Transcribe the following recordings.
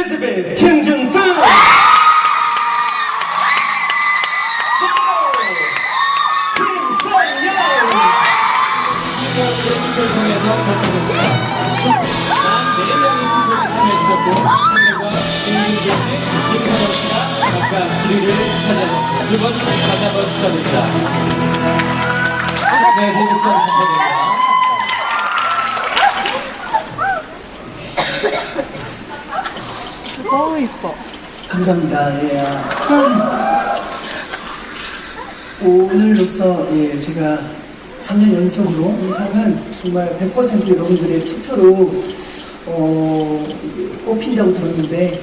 엘리자베트 김준수 김선영 투표를 통해서 결정됐습니다. 단 4명이 투표에 참여해주셨고 한명과 김민수 씨, 김선영 씨가 각각 1위를 차지하셨습니다. 두분 다시 한번 축하드립니다. 네, 데뷔 시간 감사드립니다. 너무 이뻐. 감사합니다. 예. 아, 오늘로서 예, 제가 3년 연속으로 이 상은 정말 100% 여러분들의 투표로 어, 뽑힌다고 들었는데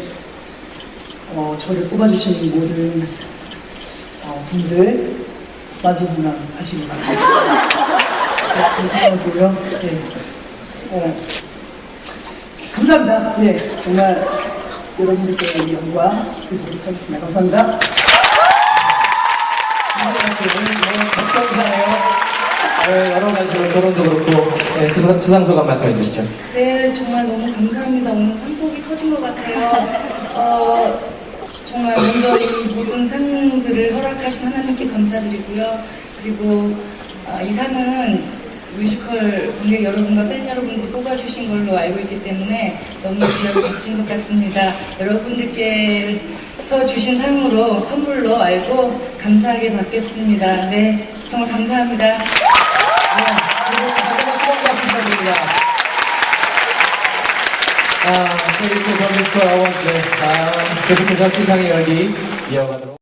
어, 저를 뽑아주시는 모든 어, 분들 만수무강하시기 바랍니다. 네, 감사하고요. 예. 어, 감사합니다. 예, 정말 여러분들께 이 영광 드리도록 하겠습니다. 감사합니다. 네, 여러 가지로 결혼도 그렇고 네, 수상, 수상소감 말씀해 주시죠. 네, 정말 너무 감사합니다. 오늘 상복이 터진 것 같아요. 어, 정말 먼저 이 모든 상들을 허락하신 하나님께 감사드리고요. 그리고 아, 이 상은 뮤지컬 관객 여러분과 팬 여러분들이 뽑아주신 걸로 알고 있기 때문에 너무 기억이 값진 것 같습니다. 여러분들께서 주신 상으로 선물로 알고 감사하게 받겠습니다. 네, 정말 감사합니다. 아, 또 범죄스코 아워즈 아, 계속해서 시상의 열기 이어가도록